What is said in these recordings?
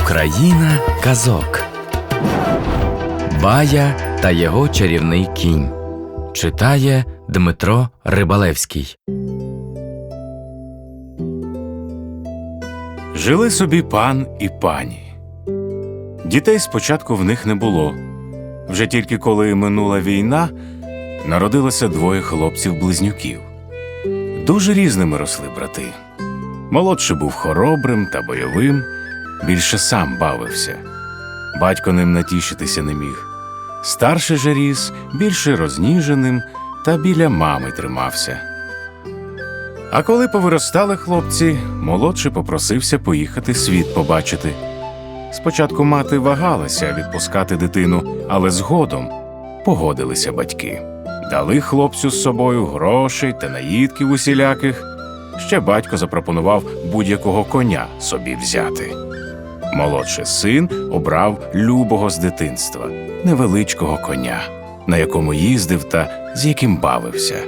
Україна казок. Бая та його чарівний кінь. Читає Дмитро Рибалевський. Жили собі пан і пані. Дітей спочатку в них не було. Вже тільки коли минула війна, народилося двоє хлопців-близнюків. Дуже різними росли брати. Молодший був хоробрим та бойовим, більше сам бавився. Батько ним натішитися не міг. Старший же ріс більше розніженим та біля мами тримався. А коли повиростали хлопці, молодший попросився поїхати світ побачити. Спочатку мати вагалася відпускати дитину, але згодом погодилися батьки. Дали хлопцю з собою грошей та наїдків усіляких. Ще батько запропонував будь-якого коня собі взяти. Молодший син обрав любого з дитинства, невеличкого коня, на якому їздив та з яким бавився.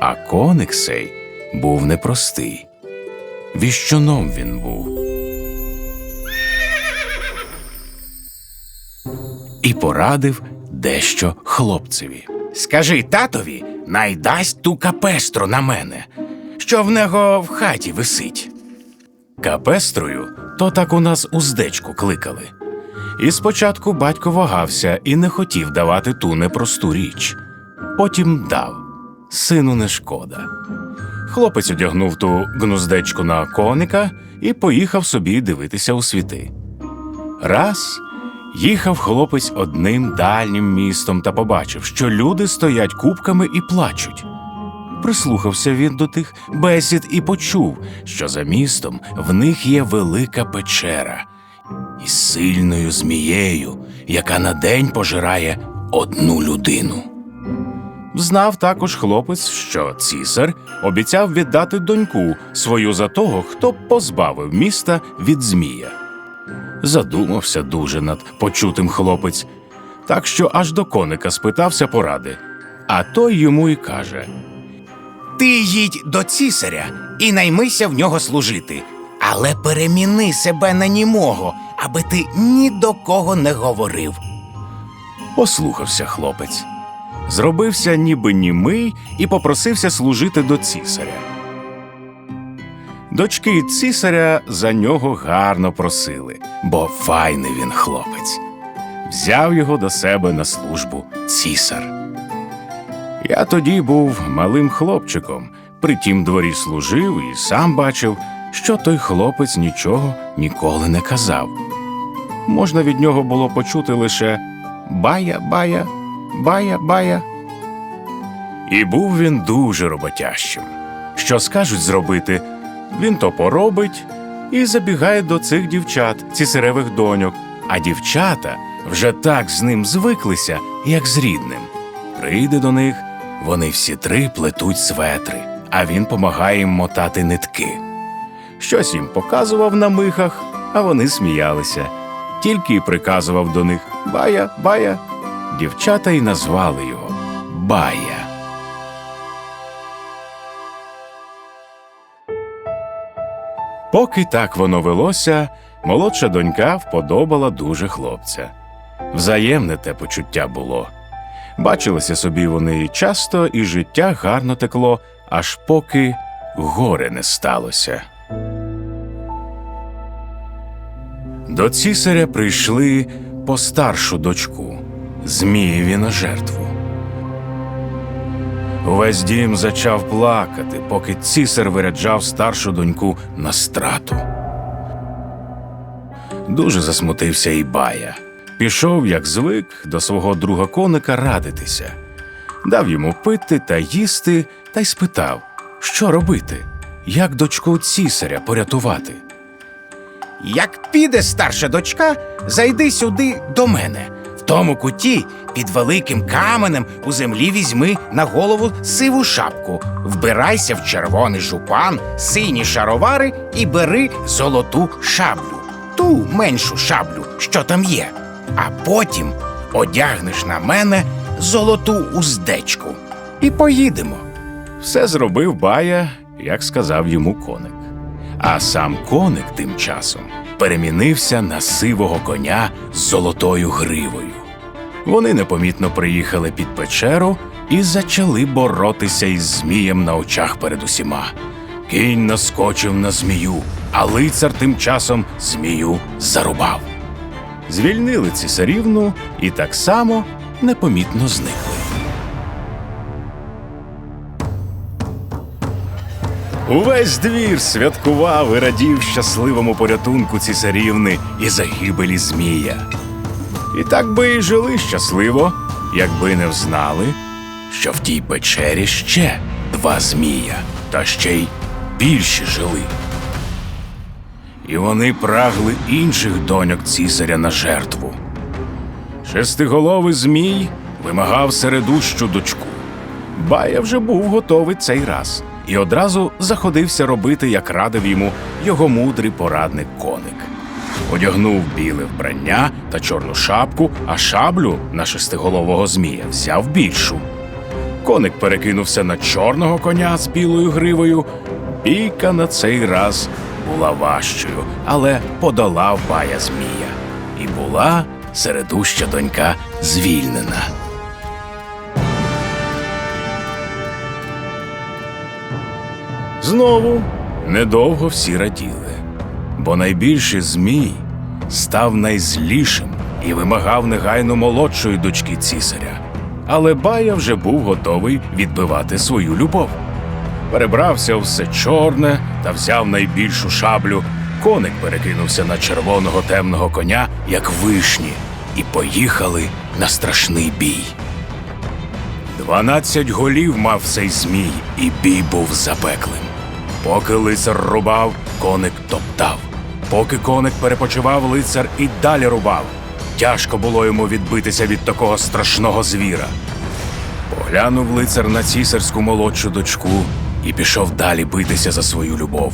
А коник сей був непростий. Віщуном він був. І порадив дещо хлопцеві. Скажи татові, найдасть ту капестру на мене, що в нього в хаті висить. Капестрою то так у нас уздечку кликали. І спочатку батько вагався і не хотів давати ту непросту річ. Потім дав. Сину не шкода. Хлопець одягнув ту гнуздечку на коника і поїхав собі дивитися у світи. Раз їхав хлопець одним дальнім містом та побачив, що люди стоять купками і плачуть. Прислухався він до тих бесід і почув, що за містом в них є велика печера із сильною змією, яка на день пожирає одну людину. Знав також хлопець, що цісар обіцяв віддати доньку свою за того, хто позбавив міста від змія. Задумався дуже над почутим хлопець, так що аж до коника спитався поради. А той йому й каже: Ти їдь до цісаря і наймися в нього служити, але переміни себе на німого, аби ти ні до кого не говорив. Послухався хлопець. Зробився ніби німий і попросився служити до цісаря. Дочки цісаря за нього гарно просили, бо файний він хлопець. Взяв його до себе на службу цісар. Я тоді був малим хлопчиком, при тім дворі служив і сам бачив, що той хлопець нічого ніколи не казав. Можна від нього було почути лише бая, бая, бая, бая. І був він дуже роботящим. Що скажуть зробити, він то поробить і забігає до цих дівчат, цісаревих доньок, а дівчата вже так з ним звиклися, як з рідним. Прийде до них, вони всі три плетуть светри, а він помагає їм мотати нитки. Щось їм показував на михах, а вони сміялися. Тільки й приказував до них Бая, бая. Дівчата й назвали його Бая. Поки так воно велося, молодша донька вподобала дуже хлопця. Взаємне те почуття було. Бачилися собі вони часто, і життя гарно текло, аж поки горе не сталося. До цісаря прийшли по старшу дочку, Змієві на жертву. Увесь дім зачав плакати, поки цісар виряджав старшу доньку на страту. Дуже засмутився і бая. Пішов, як звик, до свого друга коника радитися. Дав йому пити та їсти, та й спитав, що робити, як дочку цісаря порятувати. Як піде старша дочка, зайди сюди до мене. В тому куті під великим каменем у землі візьми на голову сиву шапку, вбирайся в червоний жупан, сині шаровари і бери золоту шаблю, ту меншу шаблю, що там є. А потім одягнеш на мене золоту уздечку. І поїдемо. Все зробив бая, як сказав йому коник. А сам коник тим часом перемінився на сивого коня з золотою гривою. Вони непомітно приїхали під печеру і зачали боротися із змієм на очах перед усіма. Кінь наскочив на змію, а лицар тим часом змію зарубав. Звільнили цісарівну і так само непомітно зникли. Увесь двір святкував і радів щасливому порятунку цісарівни і загибелі змія. І так би і жили щасливо, якби не взнали, що в тій печері ще два змія, та ще й більші жили. І вони прагли інших доньок цісаря на жертву. Шестиголовий змій вимагав середущу дочку. Бая вже був готовий цей раз і одразу заходився робити, як радив йому його мудрий порадник коник. Одягнув біле вбрання та чорну шапку, а шаблю на шестиголового змія взяв більшу. Коник перекинувся на чорного коня з білою гривою. Бійка на цей раз була важчою, але подолав бая змія. І була середуща донька звільнена. Знову недовго всі раділи, бо найбільший змій став найзлішим і вимагав негайно молодшої дочки цісаря. Але Бая вже був готовий відбивати свою любов. Перебрався у все чорне та взяв найбільшу шаблю. Коник перекинувся на червоного темного коня, як вишні, і поїхали на страшний бій. Дванадцять голів мав цей змій, і бій був запеклим. Поки лицар рубав, коник топтав. Поки коник перепочивав, лицар і далі рубав. Тяжко було йому відбитися від такого страшного звіра. Поглянув лицар на цісарську молодшу дочку і пішов далі битися за свою любов.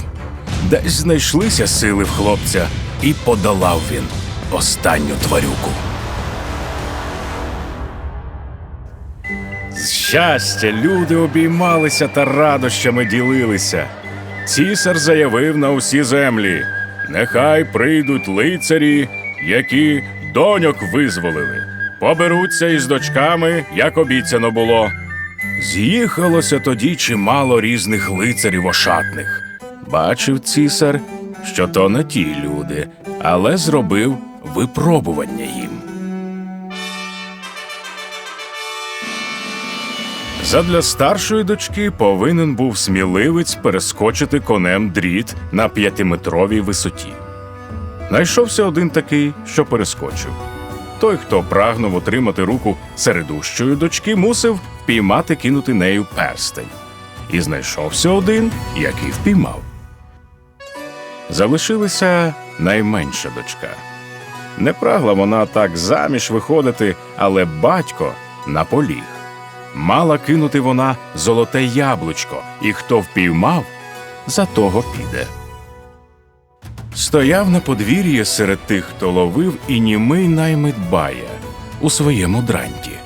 Десь знайшлися сили в хлопця, і подолав він останню тварюку. З щастя люди обіймалися та радощами ділилися. Цісар заявив на усі землі: нехай прийдуть лицарі, які доньок визволили, поберуться із дочками, як обіцяно було. З'їхалося тоді чимало різних лицарів ошатних. Бачив цісар, що то не ті люди, але зробив випробування їм. Задля старшої дочки повинен був сміливець перескочити конем дріт на п'ятиметровій висоті. Найшовся один такий, що перескочив. Той, хто прагнув отримати руку середущої дочки, мусив впіймати кинути нею перстень. І знайшовся один, який впіймав. Залишилася найменша дочка. Не прагла вона так заміж виходити, але батько наполіг. Мала кинути вона золоте яблучко, і хто впіймав, за того піде. Стояв на подвір'ї серед тих, хто ловив, і німий наймит бая у своєму дранті.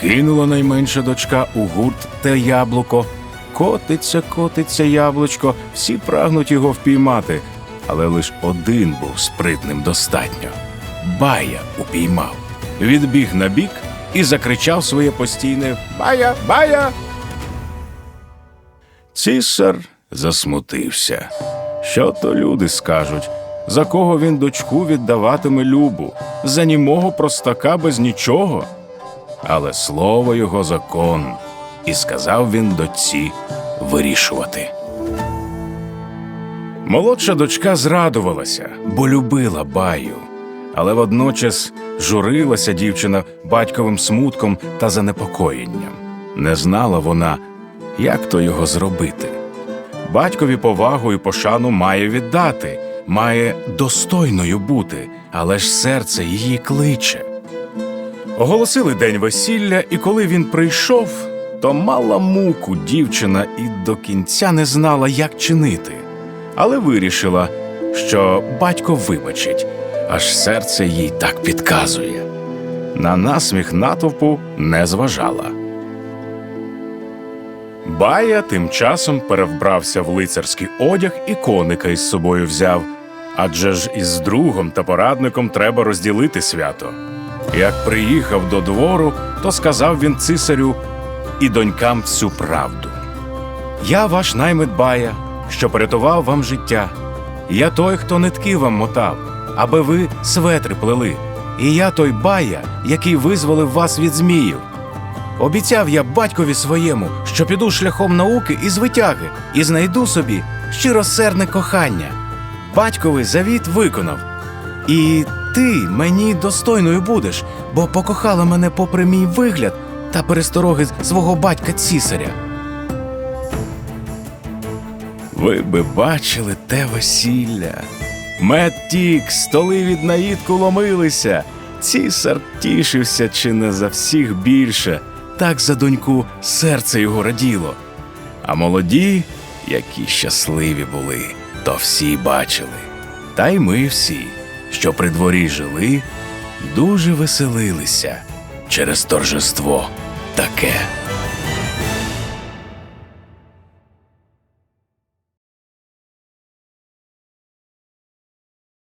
Кинула найменша дочка у гурт те яблуко. Котиться, котиться яблучко, всі прагнуть його впіймати, але лиш один був спритним достатньо. Бая упіймав, відбіг на бік і закричав своє постійне Бая, бая. Цісар засмутився. Що то люди скажуть, за кого він дочку віддаватиме любу, за німого простака без нічого. Але слово його закон, і сказав він дочці вирішувати. Молодша дочка зрадувалася, бо любила баю, але водночас журилася дівчина батьковим смутком та занепокоєнням. Не знала вона, як то його зробити. Батькові повагу і пошану має віддати, має достойною бути, але ж серце її кличе. Оголосили день весілля, і коли він прийшов, то мала муку дівчина і до кінця не знала, як чинити, але вирішила, що батько вибачить, аж серце їй так підказує. На насміх натовпу не зважала. Бая тим часом перевбрався в лицарський одяг і коника із собою взяв, Адже ж із другом та порадником треба розділити свято. Як приїхав до двору, то сказав він цисарю і донькам всю правду. Я ваш наймит бая, що порятував вам життя. Я той, хто нитки вам мотав, аби ви светри плели. І я той бая, який визволив вас від зміїв. Обіцяв я батькові своєму, що піду шляхом науки і звитяги, і знайду собі щиросердне кохання. Батьковий завіт виконав. І ти мені достойною будеш, бо покохала мене попри мій вигляд та перестороги свого батька цісаря. Ви би бачили те весілля. Мед тік, столи від наїдку ломилися. Цісар тішився чи не за всіх більше, так за доньку серце його раділо. А молоді, які щасливі були, то всі бачили. Та й ми всі, що при дворі жили, дуже веселилися через торжество таке.